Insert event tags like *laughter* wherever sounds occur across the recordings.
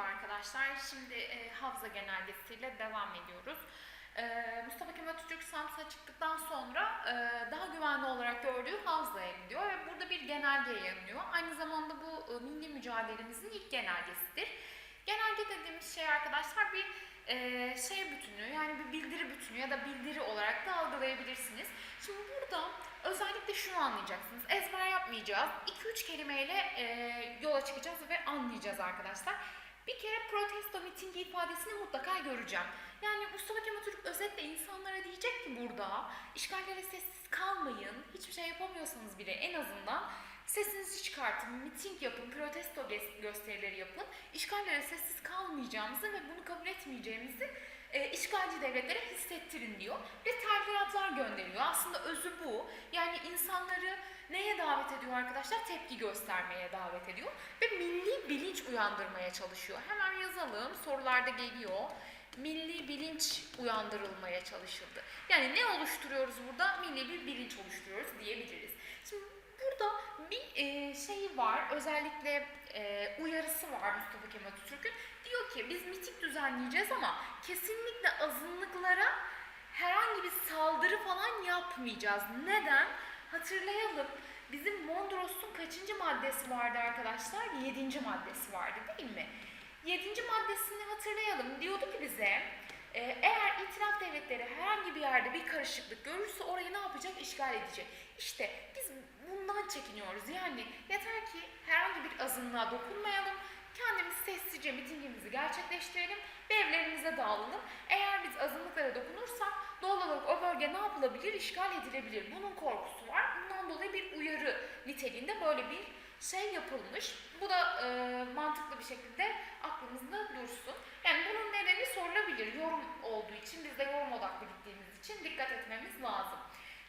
Merhaba arkadaşlar. Şimdi e, Havza genelgesiyle devam ediyoruz. E, Mustafa Kemal Atatürk Samsun'a çıktıktan sonra e, daha güvenli olarak gördüğü Havza'ya gidiyor ve burada bir genelge yayınlıyor. Aynı zamanda bu e, milli mücadelemizin ilk genelgesidir. Genelge dediğimiz şey arkadaşlar bir e, şey bütünü yani bir bildiri bütünü ya da bildiri olarak da algılayabilirsiniz. Şimdi burada özellikle şunu anlayacaksınız. Ezber yapmayacağız. 2-3 kelimeyle e, yola çıkacağız ve anlayacağız arkadaşlar. Bir kere protesto mitingi ifadesini mutlaka göreceğim. Yani Mustafa Kemal Atatürk özetle insanlara diyecek ki burada işgallere sessiz kalmayın. Hiçbir şey yapamıyorsanız bile en azından sesinizi çıkartın, miting yapın, protesto gö- gösterileri yapın. İşgallere sessiz kalmayacağımızı ve bunu kabul etmeyeceğimizi e, işgalci devletlere hissettirin diyor. Ve telgraflar gönderiyor. Aslında özü bu. Yani insanları neye davet ediyor arkadaşlar? Tepki göstermeye davet ediyor. Ve milli bilinç uyandırmaya çalışıyor. Hemen yazalım. Sorularda geliyor. Milli bilinç uyandırılmaya çalışıldı. Yani ne oluşturuyoruz burada? Milli bir bilinç oluşturuyoruz diyebiliriz. Şimdi burada bir e, şey var. Özellikle e, uyarısı var Mustafa Kemal Atatürk'ün. Diyor ki biz miting düzenleyeceğiz ama kesinlikle azınlıklara herhangi bir saldırı falan yapmayacağız. Neden? Hatırlayalım. Bizim Mondros'un kaçıncı maddesi vardı arkadaşlar? Yedinci maddesi vardı değil mi? Yedinci maddesini hatırlayalım. Diyordu ki bize e, eğer itiraf devletleri herhangi bir yerde bir karışıklık görürse orayı ne yapacak? İşgal edecek. İşte biz bundan çekiniyoruz. Yani yeter ki herhangi bir azınlığa dokunmayalım. Kendimiz sessizce gerçekleştirelim ve evlerimize dağılalım. Eğer biz azınlıklara dokunursak doğal olarak o bölge ne yapılabilir? İşgal edilebilir. Bunun korkusu var. Bundan dolayı bir uyarı niteliğinde böyle bir şey yapılmış. Bu da e, mantıklı bir şekilde aklımızda dursun. Yani bunun nedeni sorulabilir. Yorum olduğu için, biz de yorum odaklı gittiğimiz için dikkat etmemiz lazım.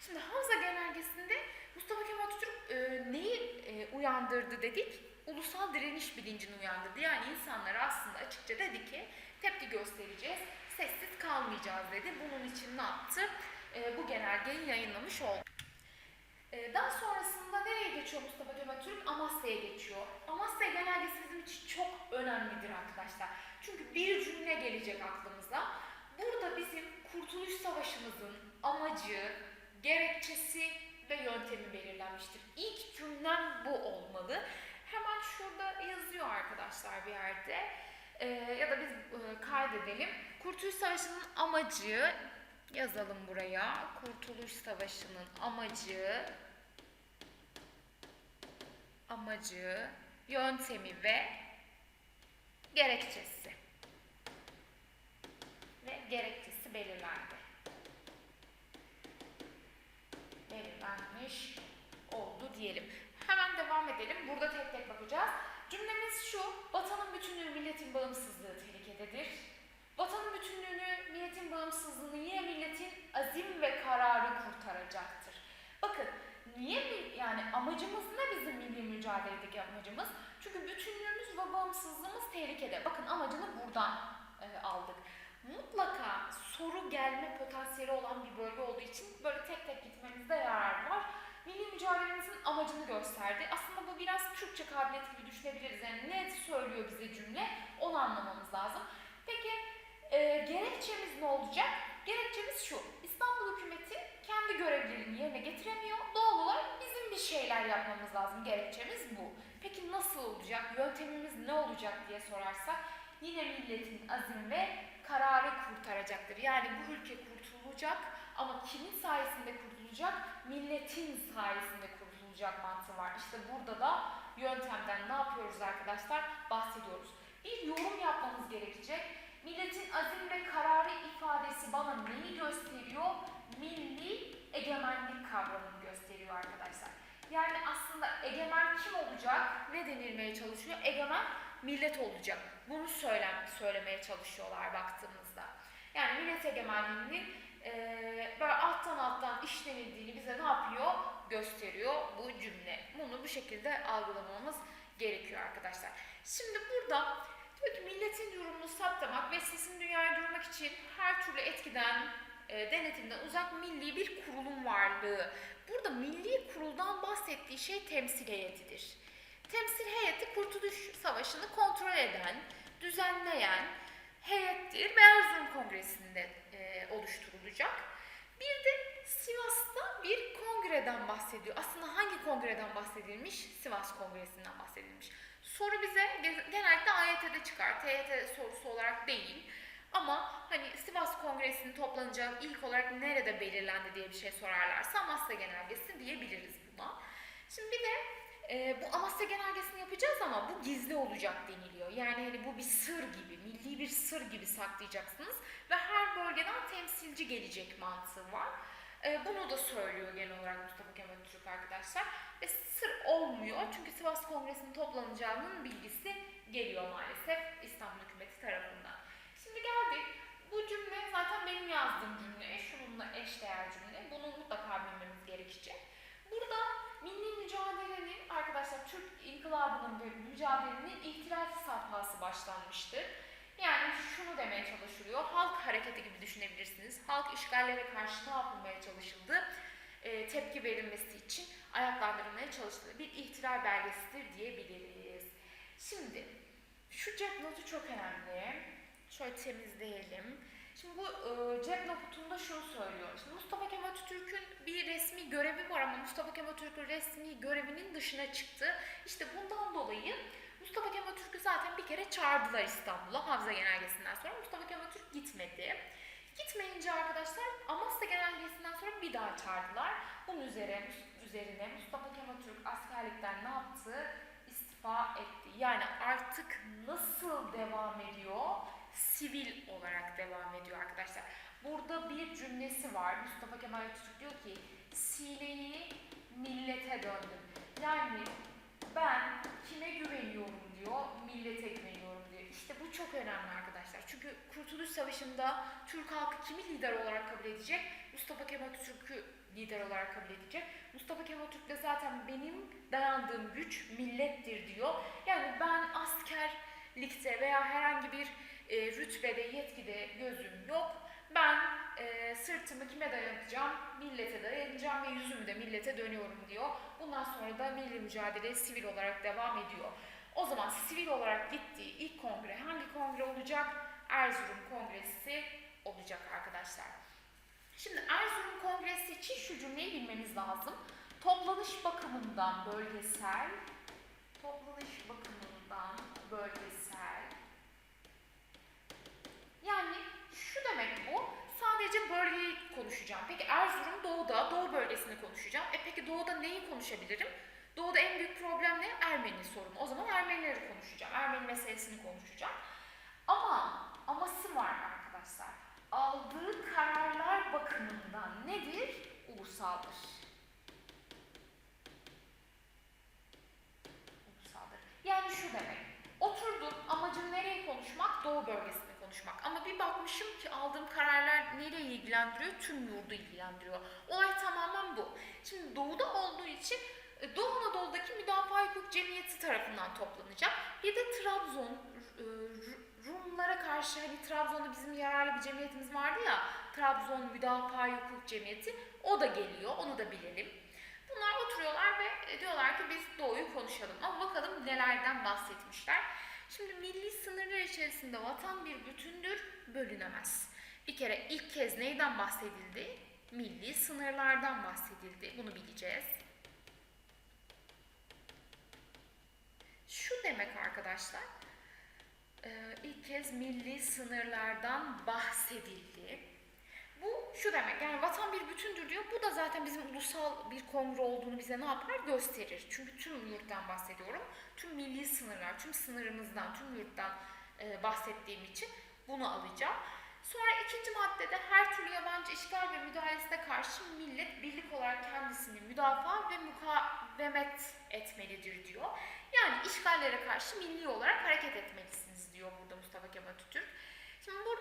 Şimdi Havza Genelgesi'nde Mustafa Kemal Atatürk e, neyi e, uyandırdı dedik? Ulusal direniş bilincini uyandırdı. Yani insanlara aslında açıkça dedi ki tepki göstereceğiz, sessiz kalmayacağız dedi. Bunun için ne yaptı? E, bu genelgeyi yayınlamış oldu. E, daha sonrasında nereye geçiyor Mustafa Kemal Atatürk? Amasya'ya geçiyor. Amasya genelgesi bizim için çok önemlidir arkadaşlar. Çünkü bir cümle gelecek aklımıza. Burada bizim Kurtuluş Savaşımızın amacı, gerekçesi ve yöntemi belirlenmiştir. İlk cümlem bu olmalı. Hemen şurada yazıyor arkadaşlar bir yerde. Ee, ya da biz e, kaydedelim. Kurtuluş Savaşı'nın amacı yazalım buraya. Kurtuluş Savaşı'nın amacı amacı, yöntemi ve gerekçesi. Ve gerekçesi belirlendi. Belirlenmiş oldu diyelim. Hemen devam edelim. Burada tek tek bakacağız. Cümlemiz şu. Vatanın bütünlüğü, milletin bağımsızlığı tehlikededir. Vatanın bütünlüğünü, milletin bağımsızlığını yine milletin azim ve kararı kurtaracaktır. Bakın niye yani amacımız ne bizim milli mücadeledeki amacımız? Çünkü bütünlüğümüz ve bağımsızlığımız tehlikede. Bakın amacını buradan e, aldık. Mutlaka soru gelme potansiyeli olan bir bölge olduğu için böyle tek tek gitmenizde yarar var. Milli mücadelemizin amacını gösterdi. Aslında bu biraz Türkçe kabiliyeti gibi düşünebiliriz. Yani ne söylüyor bize cümle onu anlamamız lazım. Peki e, gerekçemiz ne olacak? Gerekçemiz şu. İstanbul hükümeti kendi görevlerini yerine getiremiyor. Doğal olarak bizim bir şeyler yapmamız lazım. Gerekçemiz bu. Peki nasıl olacak? Yöntemimiz ne olacak diye sorarsak yine milletin azim ve kararı kurtaracaktır. Yani bu ülke kurtulacak ama kimin sayesinde kurtulacak? Milletin sayesinde kurtulacak mantığı var. İşte burada da yöntemden ne yapıyoruz arkadaşlar? Bahsediyoruz. Bir yorum yapmamız gerekecek. Milletin azim ve kararı ifadesi bana neyi gösteriyor? Milli egemenlik kavramını gösteriyor arkadaşlar. Yani aslında egemen kim olacak? Ne denilmeye çalışıyor? Egemen millet olacak. Bunu söylem, söylemeye çalışıyorlar baktığımızda. Yani millet egemenliğinin e, böyle alttan alttan işlenildiğini bize ne yapıyor? Gösteriyor bu cümle. Bunu bu şekilde algılamamız gerekiyor arkadaşlar. Şimdi burada diyor ki milletin durumunu saptamak ve sesini dünyaya duyurmak için her türlü etkiden, e, denetimden uzak milli bir kurulum varlığı. Burada milli kuruldan bahsettiği şey temsil heyetidir. Temsil heyeti Kurtuluş Savaşı'nı kontrol eden, düzenleyen heyettir Erzurum Kongresi'nde e, oluşturulacak. Bir de Sivas'ta bir kongreden bahsediyor. Aslında hangi kongreden bahsedilmiş? Sivas Kongresi'nden bahsedilmiş. Soru bize ge- genellikle AYT'de çıkar. TYT sorusu olarak değil. Ama hani Sivas Kongresi'nin toplanacağı ilk olarak nerede belirlendi diye bir şey sorarlarsa Amasya Genelgesi diyebiliriz buna. Şimdi bir de e, bu Amasya Genelgesi'ni yapacağız ama bu gizli olacak deniliyor. Yani hani bu bir sır gibi, milli bir sır gibi saklayacaksınız ve her bölgeden temsilci gelecek mantığı var. E, bunu da söylüyor genel olarak Mustafa Kemal Atatürk arkadaşlar. Ve sır olmuyor çünkü Sivas Kongresi'nin toplanacağının bilgisi geliyor maalesef İstanbul hükümeti tarafından. Şimdi geldik. Bu cümle zaten benim yazdığım cümle, şununla eşdeğer cümle. Bunu mutlaka bilmemiz gerekecek. Burada milli mücadelenin arkadaşlar Türk İnkılabı'nın ve mücadelenin ihtilal safhası başlanmıştır. Yani şunu demeye çalışılıyor. Halk hareketi gibi düşünebilirsiniz. Halk işgallere karşı ne yapılmaya çalışıldı? Ee, tepki verilmesi için ayaklandırılmaya çalışıldı. Bir ihtilal belgesidir diyebiliriz. Şimdi şu cep notu çok önemli. Şöyle temizleyelim. Şimdi bu e, cep notunda şunu söylüyor. Şimdi Mustafa Kemal Atatürk'ün bir resmi görevi var ama Mustafa Kemal Atatürk'ün resmi görevinin dışına çıktı. İşte bundan dolayı Mustafa Kemal Atatürk'ü zaten bir kere çağırdılar İstanbul'a Havza Genelgesi'nden sonra. Mustafa Kemal Atatürk gitmedi. Gitmeyince arkadaşlar Amasya Genelgesi'nden sonra bir daha çağırdılar. Bunun üzerine, üzerine Mustafa Kemal Atatürk askerlikten ne yaptı? İstifa etti. Yani artık nasıl devam ediyor? Sivil olarak devam ediyor arkadaşlar. Burada bir cümlesi var. Mustafa Kemal Atatürk diyor ki sileyi millete döndüm. Yani ben kime güveniyorum diyor, millete güveniyorum diyor. İşte bu çok önemli arkadaşlar. Çünkü Kurtuluş Savaşı'nda Türk halkı kimi lider olarak kabul edecek? Mustafa Kemal Atatürk'ü lider olarak kabul edecek. Mustafa Kemal Atatürk de zaten benim dayandığım güç millettir diyor. Yani ben askerlikte veya herhangi bir e, rütbede, yetkide gözüm yok. Ben e, sırtımı kime dayanacağım? Millete dayanacağım ve yüzümü de millete dönüyorum diyor. Bundan sonra da milli mücadele sivil olarak devam ediyor. O zaman sivil olarak gittiği ilk kongre hangi kongre olacak? Erzurum Kongresi olacak arkadaşlar. Şimdi Erzurum Kongresi için şu cümleyi bilmeniz lazım. Toplanış bakımından bölgesel, toplanış bakımından bölgesel. Yani şu demek bu. Sadece bölgeyi konuşacağım. Peki Erzurum doğuda, doğu bölgesini konuşacağım. E peki doğuda neyi konuşabilirim? Doğuda en büyük problem ne? Ermeni sorunu. O zaman Ermenileri konuşacağım. Ermeni meselesini konuşacağım. Ama aması var arkadaşlar. Aldığı kararlar bakımından nedir? Ulusaldır. Yani şu demek. Oturdum amacım nereye konuşmak? Doğu bölgesini konuşmak. Ama bir bakmışım ki aldığım kararlar nereyi ilgilendiriyor? Tüm yurdu ilgilendiriyor. Olay tamamen bu. Şimdi doğuda olduğu için e, Doğu Anadolu'daki Müdafaa Hukuk Cemiyeti tarafından toplanacak. Bir de Trabzon e, Ru- Rumlara karşı hani Trabzon'da bizim yararlı bir cemiyetimiz vardı ya Trabzon Müdafaa Hukuk Cemiyeti o da geliyor onu da bilelim. Bunlar oturuyorlar ve diyorlar ki biz Doğu'yu konuşalım ama bakalım nelerden bahsetmişler. Şimdi milli sınırlar içerisinde vatan bir bütündür, bölünemez. Bir kere ilk kez neyden bahsedildi? Milli sınırlardan bahsedildi. Bunu bileceğiz. Şu demek arkadaşlar, e, ilk kez milli sınırlardan bahsedildi. Bu şu demek yani vatan bir bütündür diyor. Bu da zaten bizim ulusal bir kongre olduğunu bize ne yapar? Gösterir. Çünkü tüm yurttan bahsediyorum. Tüm milli sınırlar, tüm sınırımızdan, tüm yurttan e, bahsettiğim için bunu alacağım. Sonra ikinci maddede her türlü yabancı işgal ve müdahalesine karşı millet birlik olarak kendisini müdafaa ve mukavemet etmelidir diyor. Yani işgallere karşı milli olarak hareket etmelisiniz diyor burada Mustafa Kemal Atatürk. Şimdi burada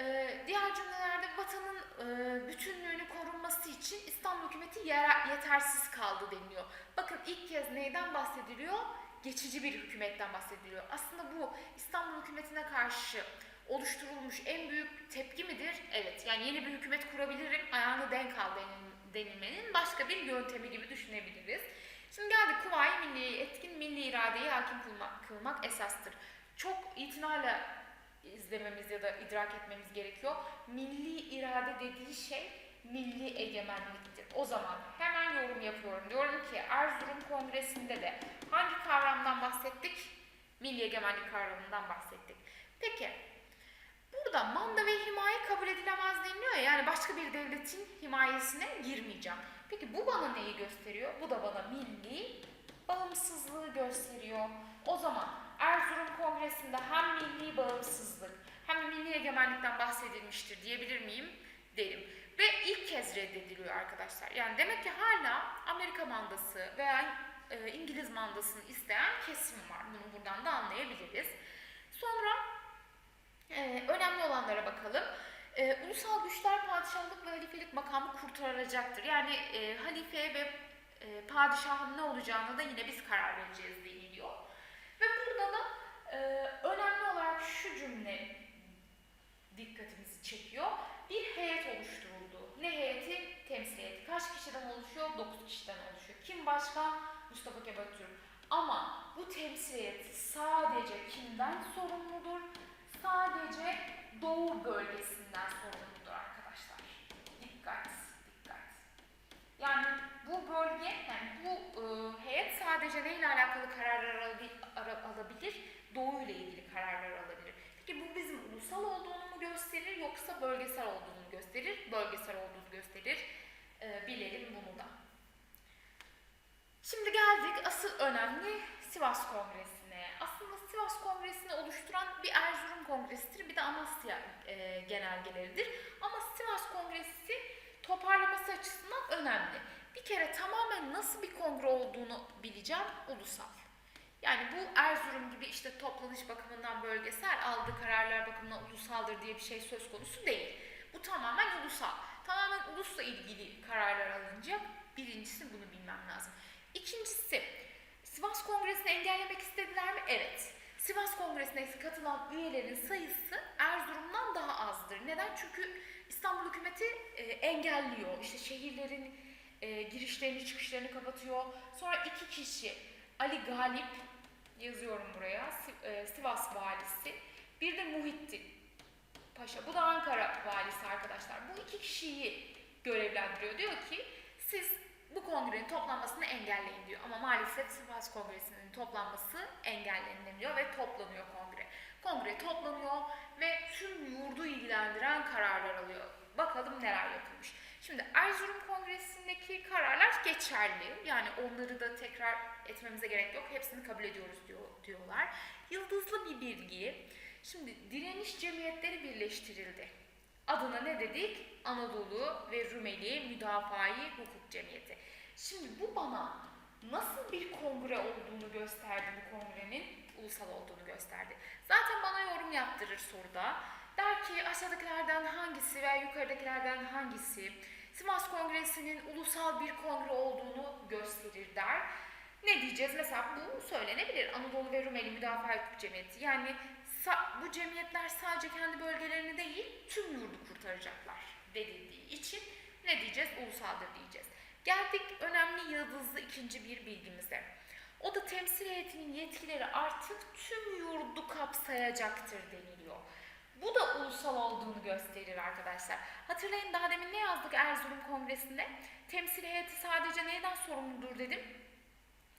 e, diğer cümlelerde vatanın e, bütünlüğünü korunması için İstanbul hükümeti yetersiz kaldı deniliyor. Bakın ilk kez neyden bahsediliyor? Geçici bir hükümetten bahsediliyor. Aslında bu İstanbul hükümetine karşı oluşturulmuş en büyük tepki midir? Evet. Yani yeni bir hükümet kurabilirim, ayağını denk al denil- denilmenin başka bir yöntemi gibi düşünebiliriz. Şimdi geldik Kuvayi Milliye'yi etkin milli iradeyi hakim kılmak, kılmak esastır. çok itinayla izlememiz ya da idrak etmemiz gerekiyor. Milli irade dediği şey milli egemenliktir. O zaman hemen yorum yapıyorum. Diyorum ki Erzurum Kongresi'nde de hangi kavramdan bahsettik? Milli egemenlik kavramından bahsettik. Peki burada manda ve himaye kabul edilemez deniliyor ya yani başka bir devletin himayesine girmeyeceğim. Peki bu bana neyi gösteriyor? Bu da bana milli bağımsızlığı gösteriyor. O zaman Erzurum Kongresi'nde hem milli milli egemenlikten bahsedilmiştir diyebilir miyim? Derim. Ve ilk kez reddediliyor arkadaşlar. Yani demek ki hala Amerika mandası veya e, İngiliz mandasını isteyen kesim var. Bunu buradan da anlayabiliriz. Sonra e, önemli olanlara bakalım. E, ulusal güçler padişahlık ve halifelik makamı kurtarılacaktır. Yani halife ve e, padişahın ne olacağını da yine biz karar vereceğiz deniliyor. Ve burada da önemli olarak şu cümle dikkatimizi çekiyor. Bir heyet oluşturuldu. Ne heyeti? Temsil heyeti. Kaç kişiden oluşuyor? 9 kişiden oluşuyor. Kim başkan? Atatürk. Ama bu temsil heyeti sadece kimden sorumludur? Sadece Doğu bölgesinden sorumludur arkadaşlar. Dikkat, dikkat. Yani bu bölge, yani bu e, heyet sadece neyle alakalı kararlar alabi- ara- alabilir? Doğu ile ilgili kararlar alabilir. Peki bu bizim ulusal olduğunu mu gösterir yoksa bölgesel olduğunu gösterir? Bölgesel olduğunu gösterir. E, bilelim bunu da. Şimdi geldik asıl önemli Sivas Kongresi'ne. Aslında Sivas Kongresi'ni oluşturan bir Erzurum Kongresi'dir, bir de Amasya e, genelgeleridir. Ama Sivas Kongresi toparlaması açısından önemli. Bir kere tamamen nasıl bir kongre olduğunu bileceğim, ulusal. Yani bu Erzurum gibi işte toplanış bakımından bölgesel, aldığı kararlar bakımından ulusaldır diye bir şey söz konusu değil. Bu tamamen ulusal. Tamamen ulusla ilgili kararlar alınacak. Birincisi bunu bilmem lazım. İkincisi, Sivas Kongresi'ni engellemek istediler mi? Evet. Sivas Kongresi'ne katılan üyelerin sayısı Erzurum'dan daha azdır. Neden? Çünkü İstanbul hükümeti e, engelliyor. İşte şehirlerin e, girişlerini çıkışlarını kapatıyor. Sonra iki kişi Ali Galip yazıyorum buraya e, Sivas valisi. Bir de Muhittin Paşa. Bu da Ankara valisi arkadaşlar. Bu iki kişiyi görevlendiriyor. Diyor ki siz bu kongrenin toplanmasını engelleyin diyor. Ama maalesef Sivas Kongresi'nin toplanması engellenemiyor ve toplanıyor kongre. Kongre toplanıyor ve tüm yurdu ilgilendiren kararlar alıyor. Bakalım neler yapılmış. Şimdi Erzurum Kongresi'ndeki kararlar geçerli. Yani onları da tekrar etmemize gerek yok. Hepsini kabul ediyoruz diyor, diyorlar. Yıldızlı bir bilgi. Şimdi direniş cemiyetleri birleştirildi. Adına ne dedik? Anadolu ve Rumeli Müdafai Hukuk Cemiyeti. Şimdi bu bana nasıl bir kongre olduğunu gösterdi bu kongrenin ulusal olduğunu gösterdi. Zaten bana yorum yaptırır soruda. Der ki aşağıdakilerden hangisi veya yukarıdakilerden hangisi Sivas Kongresi'nin ulusal bir kongre olduğunu gösterir der. Ne diyeceğiz? Mesela bu söylenebilir. Anadolu ve Rumeli Müdafaa Hukuk Cemiyeti. Yani bu cemiyetler sadece kendi bölgelerini değil tüm yurdu kurtaracaklar denildiği için ne diyeceğiz? Ulusaldır diyeceğiz. Geldik önemli yıldızlı ikinci bir bilgimize. O da temsil heyetinin yetkileri artık tüm yurdu kapsayacaktır deniliyor. Bu da ulusal olduğunu gösterir arkadaşlar. Hatırlayın daha demin ne yazdık Erzurum Kongresi'nde? Temsil heyeti sadece neyden sorumludur dedim?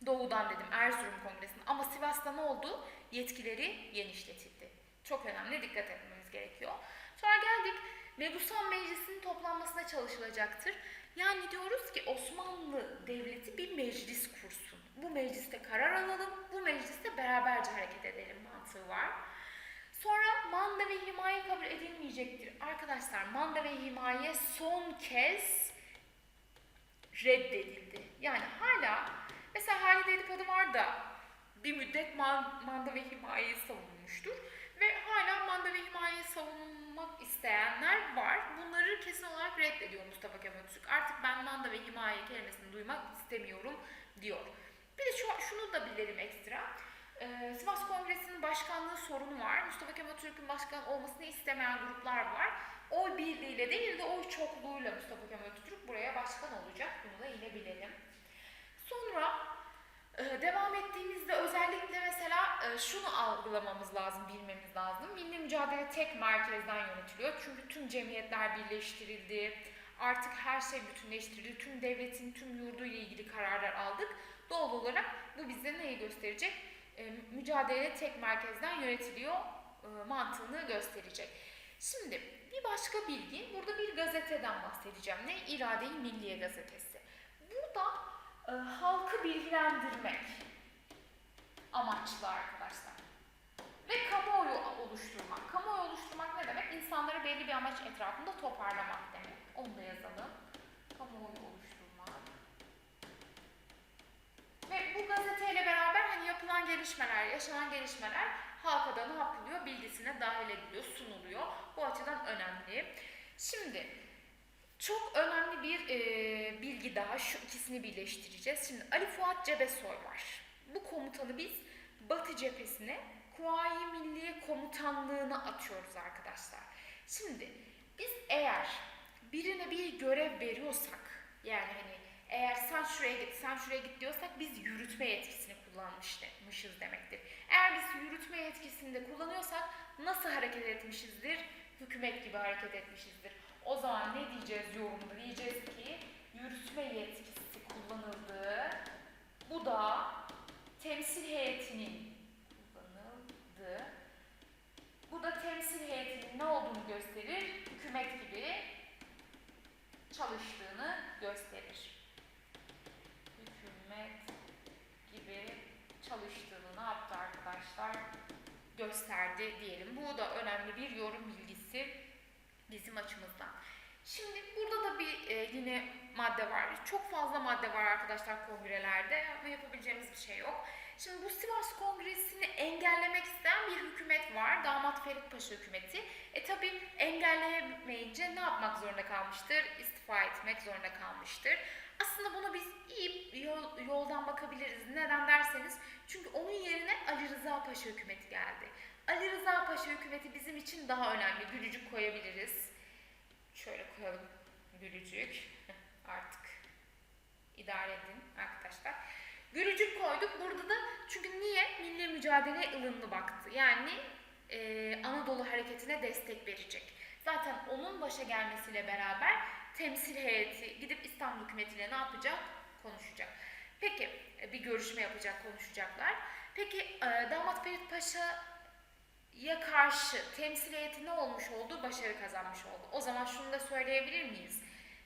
Doğudan dedim Erzurum Kongresi'nde. Ama Sivas'ta ne oldu? Yetkileri genişletildi. Çok önemli dikkat etmemiz gerekiyor. Sonra geldik Mebusan Meclisi'nin toplanmasına çalışılacaktır. Yani diyoruz ki Osmanlı Devleti bir meclis kursun. Bu mecliste karar alalım, bu mecliste beraberce hareket edelim mantığı var. Sonra manda ve himaye kabul edilmeyecektir. Arkadaşlar manda ve himaye son kez reddedildi. Yani hala mesela Halide Edip adı var da bir müddet man- manda ve himayeyi savunmuştur. Ve hala manda ve himayeyi savunmak isteyenler var. Bunları kesin olarak reddediyor Mustafa Kemal Atatürk. Artık ben manda ve himaye kelimesini duymak istemiyorum diyor. Bir de şu, şunu da bilelim ekstra. Ee, Sivas Kongresi'nin başkanlığı sorunu var. Mustafa Kemal Atatürk'ün başkan olmasını istemeyen gruplar var. Oy birliğiyle değil de oy çokluğuyla Mustafa Kemal Atatürk buraya başkan olacak. Bunu da yine bilelim. Sonra Ee, devam ettiğimizde özellikle mesela e, şunu algılamamız lazım, bilmemiz lazım. Milli mücadele tek merkezden yönetiliyor. Çünkü tüm cemiyetler birleştirildi. Artık her şey bütünleştirildi. Tüm devletin tüm yurdu ile ilgili kararlar aldık. Doğal olarak bu bize neyi gösterecek? E, mücadele tek merkezden yönetiliyor e, mantığını gösterecek. Şimdi bir başka bilgi, burada bir gazeteden bahsedeceğim. Ne? İrade-i Milliye Gazetesi. Burada e, halkı bilgilendirmek amaçlı arkadaşlar. Ve kamuoyu oluşturmak. Kamuoyu oluşturmak ne demek? İnsanları belli bir amaç etrafında toparlamak demek. Onu da yazalım. Kamuoyu oluşturmak. Ve bu gazeteyle beraber hani yapılan gelişmeler, yaşanan gelişmeler halka da ne yapılıyor? Bilgisine dahil ediliyor, sunuluyor. Bu açıdan önemli. Şimdi çok önemli bir e, bilgi daha. Şu ikisini birleştireceğiz. Şimdi Ali Fuat Cebesoy var. Bu komutanı biz Batı cephesine Kuvayi Milliye Komutanlığı'na atıyoruz arkadaşlar. Şimdi biz eğer birine bir görev veriyorsak yani hani eğer sen şuraya git, sen şuraya git diyorsak biz yürütme yetkisini kullanmışız demektir. Eğer biz yürütme yetkisini de kullanıyorsak nasıl hareket etmişizdir? Hükümet gibi hareket etmişizdir. O zaman ne diyeceğiz yorumda? Diyeceğiz ki yürütme yetkisi kullanıldı. Bu da temsil heyetinin kullanıldı. Bu da temsil heyetinin ne olduğunu gösterir? Hükümet gibi çalıştığını gösterir. Hükümet gibi çalıştığını ne yaptı arkadaşlar? Gösterdi diyelim. Bu da önemli bir yorum bilgisi bizim açımızdan. Şimdi burada da bir e, yine madde var. Çok fazla madde var arkadaşlar kongrelerde ama yapabileceğimiz bir şey yok. Şimdi bu Sivas Kongresi'ni engellemek isteyen bir hükümet var. Damat Ferit Paşa hükümeti. E tabi engelleyemeyince ne yapmak zorunda kalmıştır? İstifa etmek zorunda kalmıştır. Aslında buna biz iyi yol, yoldan bakabiliriz. Neden derseniz çünkü onun yerine Ali Rıza Paşa hükümeti geldi. Ali Rıza Paşa hükümeti bizim için daha önemli. Gülücük koyabiliriz. Şöyle koyalım gülücük. *laughs* Artık idare edin arkadaşlar. Gülücük koyduk. Burada da çünkü niye? Milli mücadele ılımlı baktı. Yani e, Anadolu hareketine destek verecek. Zaten onun başa gelmesiyle beraber temsil heyeti gidip İstanbul hükümetiyle ne yapacak? Konuşacak. Peki bir görüşme yapacak, konuşacaklar. Peki e, Damat Ferit Paşa ya karşı temsil heyeti ne olmuş oldu? Başarı kazanmış oldu. O zaman şunu da söyleyebilir miyiz?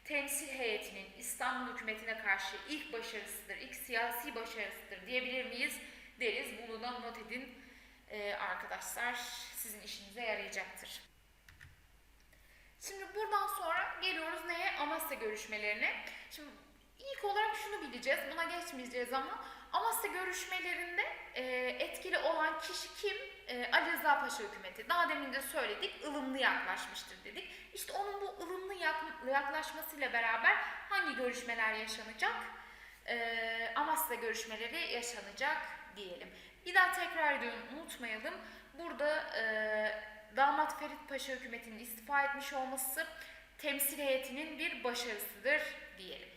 Temsil heyetinin İstanbul hükümetine karşı ilk başarısıdır, ilk siyasi başarısıdır diyebilir miyiz? Deriz. Bunu da not edin ee, arkadaşlar. Sizin işinize yarayacaktır. Şimdi buradan sonra geliyoruz neye? Amasya görüşmelerine. Şimdi ilk olarak şunu bileceğiz. Buna geçmeyeceğiz ama Amasya görüşmelerinde e, etkili olan kişi kim? E, Ali Rıza Paşa hükümeti. Daha demin de söyledik, ılımlı yaklaşmıştır dedik. İşte onun bu ılımlı yaklaşmasıyla beraber hangi görüşmeler yaşanacak? E, Amasya görüşmeleri yaşanacak diyelim. Bir daha tekrar ediyorum, unutmayalım. Burada e, Damat Ferit Paşa hükümetinin istifa etmiş olması temsil heyetinin bir başarısıdır diyelim.